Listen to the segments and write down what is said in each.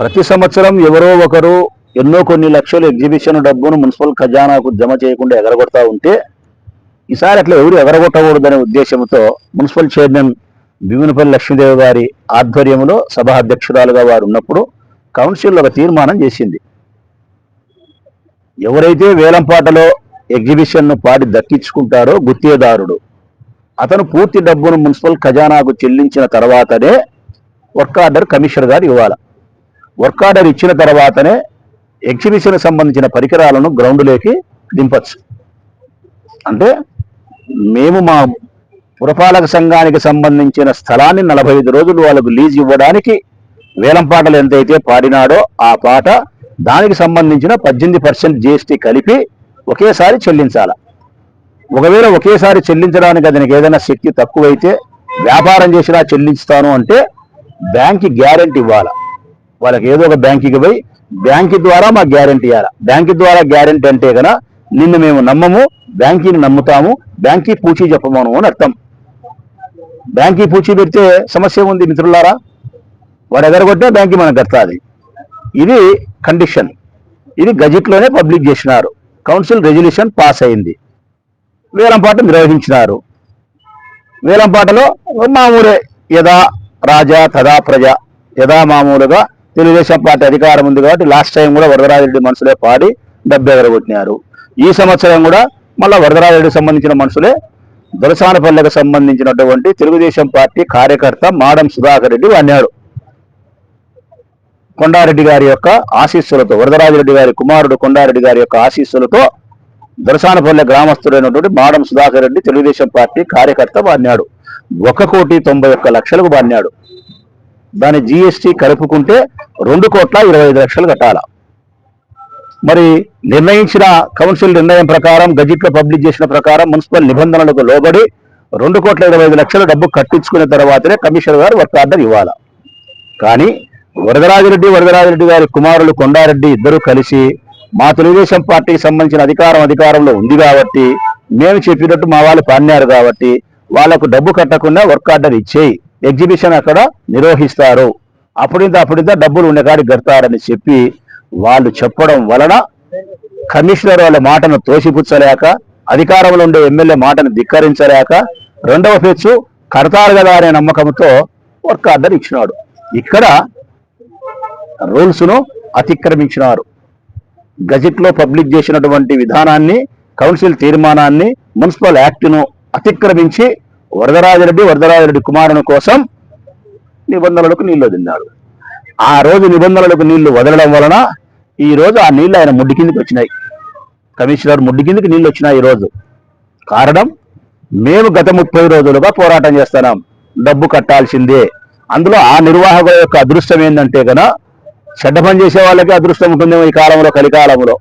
ప్రతి సంవత్సరం ఎవరో ఒకరు ఎన్నో కొన్ని లక్షలు ఎగ్జిబిషన్ డబ్బును మున్సిపల్ ఖజానాకు జమ చేయకుండా ఎగరగొడతా ఉంటే ఈసారి అట్లా ఎవరు ఎగరగొట్టకూడదనే ఉద్దేశంతో మున్సిపల్ చైర్మన్ భీమునిపల్లి లక్ష్మీదేవి గారి ఆధ్వర్యంలో సభా అధ్యక్షురాలుగా వారు ఉన్నప్పుడు కౌన్సిల్ ఒక తీర్మానం చేసింది. ఎవరైతే వేలంపాటలో ఎగ్జిబిషన్ను పాడి దక్కించుకుంటారో గుత్తేదారుడు అతను పూర్తి డబ్బును మున్సిపల్ ఖజానాకు చెల్లించిన తర్వాతనే వర్క్ ఆర్డర్ కమిషనర్ గారు ఇవ్వాలి. వర్క్ ఆర్డర్ ఇచ్చిన తర్వాతనే ఎగ్జిబిషన్ సంబంధించిన పరికరాలను గ్రౌండ్లోకి దింపచ్చు. అంటే మేము మా పురపాలక సంఘానికి సంబంధించిన స్థలాన్ని నలభై ఐదు రోజులు వాళ్ళకు లీజ్ ఇవ్వడానికి వేలం పాటలు ఎంతైతే పాడినాడో ఆ పాట దానికి సంబంధించిన పద్దెనిమిది పర్సెంట్ జిఎస్టీ కలిపి ఒకేసారి చెల్లించాల. ఒకవేళ ఒకేసారి చెల్లించడానికి అతనికి ఏదైనా శక్తి తక్కువైతే వ్యాపారం చేసినా చెల్లిస్తాను అంటే బ్యాంక్కి గ్యారెంటీ ఇవ్వాలా. వాళ్ళకి ఏదో ఒక బ్యాంకుకి పోయి బ్యాంకు ద్వారా మాకు గ్యారంటీ ఇవ్వాలి బ్యాంకు ద్వారా గ్యారెంటీ అంటే కదా నిన్ను మేము నమ్మము బ్యాంకీని నమ్ముతాము బ్యాంకీ పూచీ చెప్పమను అని అర్థం. బ్యాంకీ పూచీ పెడితే సమస్య ఉంది మిత్రులారా. వాడు ఎగరగొట్టే బ్యాంకి మనకు కడతాది. ఇది కండిషన్. ఇది గజెట్లోనే పబ్లిక్ చేసినారు. కౌన్సిల్ రెజల్యూషన్ పాస్ అయింది. వేలంపాట నిర్వహించినారు. వేలంపాటలో మామూలే యథా రాజా తదా ప్రజ యథా మామూలుగా తెలుగుదేశం పార్టీ అధికారం ఉంది కాబట్టి లాస్ట్ టైం కూడా వరదరాజరెడ్డి మనుషులే పాడి డబ్బు ఎగరగొట్టినారు. ఈ సంవత్సరం కూడా మళ్ళా వరదరాజరెడ్డికి సంబంధించిన మనుషులే దొరసానపల్లెకు సంబంధించినటువంటి తెలుగుదేశం పార్టీ కార్యకర్త మాడం సుధాకర్ రెడ్డి అన్నాడు కొండారెడ్డి గారి యొక్క ఆశీస్సులతో వరదరాజరెడ్డి గారి కుమారుడు కొండారెడ్డి గారి యొక్క ఆశీస్సులతో దొరసానపల్లె గ్రామస్తుడైనటువంటి మాడం సుధాకర్ రెడ్డి తెలుగుదేశం పార్టీ కార్యకర్త బాన్నాడు. ఒక కోటి తొంభై ఒక్క లక్షలకు బాన్నాడు. దాని జిఎస్టి కలుపుకుంటే రెండు కోట్ల ఇరవై ఐదు లక్షలు కట్టాల. మరి నిర్ణయించిన కౌన్సిల్ నిర్ణయం ప్రకారం గజెట్లో పబ్లిక్ చేసిన ప్రకారం మున్సిపల్ నిబంధనలకు లోబడి రెండు కోట్ల ఇరవై ఐదు లక్షల డబ్బు కట్టించుకున్న తర్వాతనే కమిషనర్ గారు వర్క్ ఆర్డర్ ఇవ్వాలి. కానీ వరదరాజిరెడ్డి వరదరాజిరెడ్డి గారి కుమారులు కొండారెడ్డి ఇద్దరు కలిసి మా తెలుగుదేశం పార్టీకి సంబంధించిన అధికారం అధికారంలో ఉంది కాబట్టి మేము చెప్పినట్టు మా వాళ్ళు పాన్నారు కాబట్టి వాళ్ళకు డబ్బు కట్టకుండా వర్క్ ఆర్డర్ ఇచ్చేయి. ఎగ్జిబిషన్ అక్కడ నిర్వహిస్తారు. అప్పుడింత అప్పుడింత డబ్బులు ఉండే కాడికి కడతారని చెప్పి వాళ్ళు చెప్పడం వలన కమిషనర్ వాళ్ళ మాటను తోసిపుచ్చలేక అధికారంలో ఉండే ఎమ్మెల్యే మాటను ధిక్కరించలేక రెండవ ఫెచ్చు కడతారు కదా అనే నమ్మకంతో వర్క్ ఆర్డర్ ఇచ్చినాడు. ఇక్కడ రూల్స్ను అతిక్రమించినారు. గజెట్లో పబ్లిక్ చేసినటువంటి విధానాన్ని కౌన్సిల్ తీర్మానాన్ని మున్సిపల్ యాక్ట్ను అతిక్రమించి వరదరాజరెడ్డి వరదరాజరెడ్డి కుమారుని కోసం నిబంధనలకు నీళ్ళు వదిలినాడు. ఆ రోజు నిబంధనలకు నీళ్ళు వదలడం వలన ఈ రోజు ఆ నీళ్ళు ఆయన ముడ్డి కిందకి వచ్చినాయి. కమిషనర్ ముడ్డి కిందికి నీళ్ళు వచ్చినాయి ఈ రోజు. కారణం మేము గత ముప్పై రోజులుగా పోరాటం చేస్తున్నాం. డబ్బు కట్టాల్సిందే. అందులో ఆ నిర్వాహకుల యొక్క అదృష్టం ఏంటంటే గన చెడ్డ పని చేసే వాళ్ళకి అదృష్టం ఉంటుందేమో ఈ కాలంలో కలికాలంలో.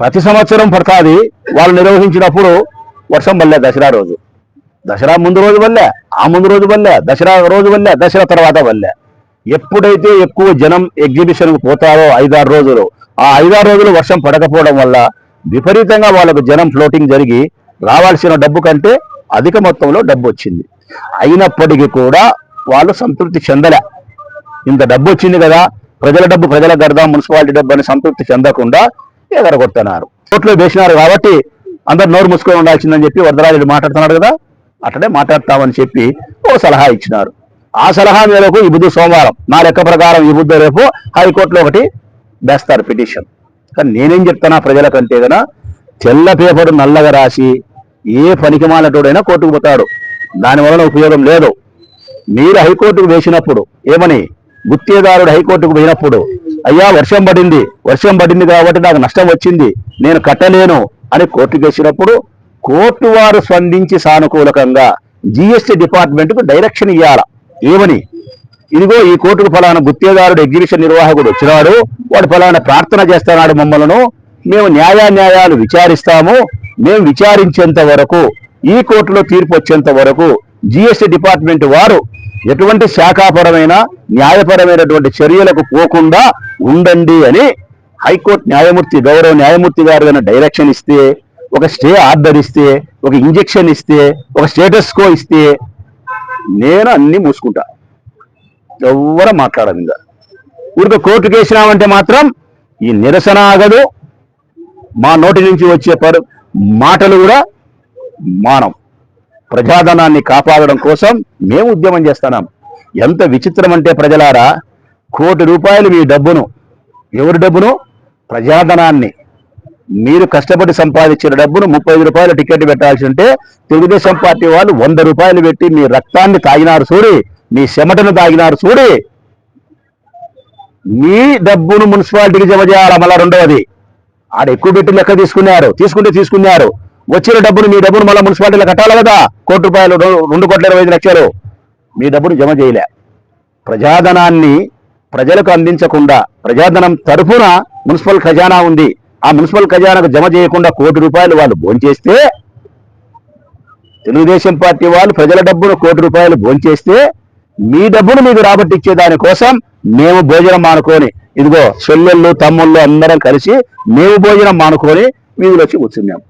ప్రతి సంవత్సరం పడతాది వాళ్ళు నిర్వహించినప్పుడు వర్షం పడలేదు దసరా రోజు. దసరా ముందు రోజు వల్లే ఆ ముందు రోజు వల్లే దసరా రోజు వల్లే దసరా తర్వాత వల్లే. ఎప్పుడైతే ఎక్కువ జనం ఎగ్జిబిషన్కు పోతారో ఐదారు రోజులు ఆ ఐదారు రోజులు వర్షం పడకపోవడం వల్ల విపరీతంగా వాళ్ళకు జనం ఫ్లోటింగ్ జరిగి రావాల్సిన డబ్బు కంటే అధిక మొత్తంలో డబ్బు వచ్చింది. అయినప్పటికీ కూడా వాళ్ళు సంతృప్తి చెందలే. ఇంత డబ్బు వచ్చింది కదా ప్రజల డబ్బు ప్రజల కడదాం మున్సిపాలిటీ డబ్బు అని సంతృప్తి చెందకుండా ఎగరగొడుతున్నారు కోర్టులో వేసినారు కాబట్టి అందరు నోరు మూసుకొని ఉండాల్సిందని చెప్పి వరదరాజుడు మాట్లాడుతున్నాడు కదా అట్లనే మాట్లాడతామని చెప్పి ఓ సలహా ఇచ్చినారు. ఆ సలహా మేరకు ఈ బుద్ధు సోమవారం నా లెక్క ప్రకారం ఈ బుద్ధ రేపు హైకోర్టులో ఒకటి వేస్తారు పిటిషన్. కానీ నేనేం చెప్తానా ప్రజలకంటే గన తెల్ల పేపర్ నల్లగా రాసి ఏ పనికి మాలటోడైనా కోర్టుకు పోతాడు. దాని వలన ఉపయోగం లేదు. మీరు హైకోర్టుకు వేసినప్పుడు ఏమని? గుత్తేదారుడు హైకోర్టుకు పోయినప్పుడు అయ్యా వర్షం పడింది వర్షం పడింది కాబట్టి నాకు నష్టం వచ్చింది నేను కట్టలేను అని కోర్టుకు వేసినప్పుడు కోర్టు వారు స్పందించి సానుకూలకంగా జిఎస్టి డిపార్ట్మెంట్కు డైరెక్షన్ ఇవ్వాల ఏమని? ఇదిగో ఈ కోర్టుకు ఫలానా గుత్తేదారుడు ఎగ్జిబిషన్ నిర్వాహకుడు వచ్చినాడు వాడు ఫలానా ప్రార్థన చేస్తున్నాడు మమ్మలను మేము న్యాయ న్యాయాలు విచారిస్తాము మేము విచారించేంత వరకు ఈ కోర్టులో తీర్పు వచ్చేంత వరకు జిఎస్టి డిపార్ట్మెంట్ వారు ఎటువంటి శాఖాపరమైన న్యాయపరమైనటువంటి చర్యలకు పోకుండా ఉండండి అని హైకోర్టు న్యాయమూర్తి గౌరవ న్యాయమూర్తి గారు డైరెక్షన్ ఇస్తే ఒక స్టే ఆర్డర్ ఇస్తే ఒక ఇంజెక్షన్ ఇస్తే ఒక స్టేటస్ కో ఇస్తే నేను అన్నీ మూసుకుంటా. ఎవరు మాట్లాడను ఇంకా ఊరికి కోర్టుకు వేసినామంటే మాత్రం ఈ నిరసన ఆగదు. మా నోటి నుంచి వచ్చే పరు మాటలు కూడా మానం. ప్రజాధనాన్ని కాపాడడం కోసం మేము ఉద్యమం చేస్తున్నాం. ఎంత విచిత్రం అంటే ప్రజలారా కోటి రూపాయలు మీ డబ్బును ఎవరి డబ్బును? ప్రజాధనాన్ని. మీరు కష్టపడి సంపాదించిన డబ్బును ముప్పై ఐదు రూపాయలు టికెట్ పెట్టాల్సి ఉంటే తెలుగుదేశం పార్టీ వాళ్ళు వంద రూపాయలు పెట్టి మీ రక్తాన్ని తాగినారు చూడి మీ చెమటను తాగినారు చూడి. మీ డబ్బును మున్సిపాలిటీకి జమ చేయాలి మళ్ళా రెండవది? ఆడ ఎక్కువ పెట్టి లెక్క తీసుకున్నారు తీసుకుంటే తీసుకున్నారు. వచ్చిన డబ్బును మీ డబ్బును మళ్ళీ మున్సిపాలిటీలో కట్టాలి కదా? కోటి రూపాయలు రెండు కోట్ల ఇరవై ఐదు లక్షలు. మీ డబ్బును జమ చేయలే. ప్రజాధనాన్ని ప్రజలకు అందించకుండా ప్రజాధనం తరఫున మున్సిపల్ ఖజానా ఉంది. ఆ మున్సిపల్ ఖజానాకు జమ చేయకుండా కోటి రూపాయలు వాళ్ళు భోంచేస్తే తెలుగుదేశం పార్టీ వాళ్ళు ప్రజల డబ్బును కోటి రూపాయలు భోంచేస్తే మీ డబ్బును మీకు రాబట్టిచ్చే దానికోసం మేము భోజనం మానుకొని ఇదిగో చెల్లెళ్ళు తమ్ముళ్ళు అందరం కలిసి మేము భోజనం మానుకొని వీధిలో వచ్చి కూర్చున్నాం.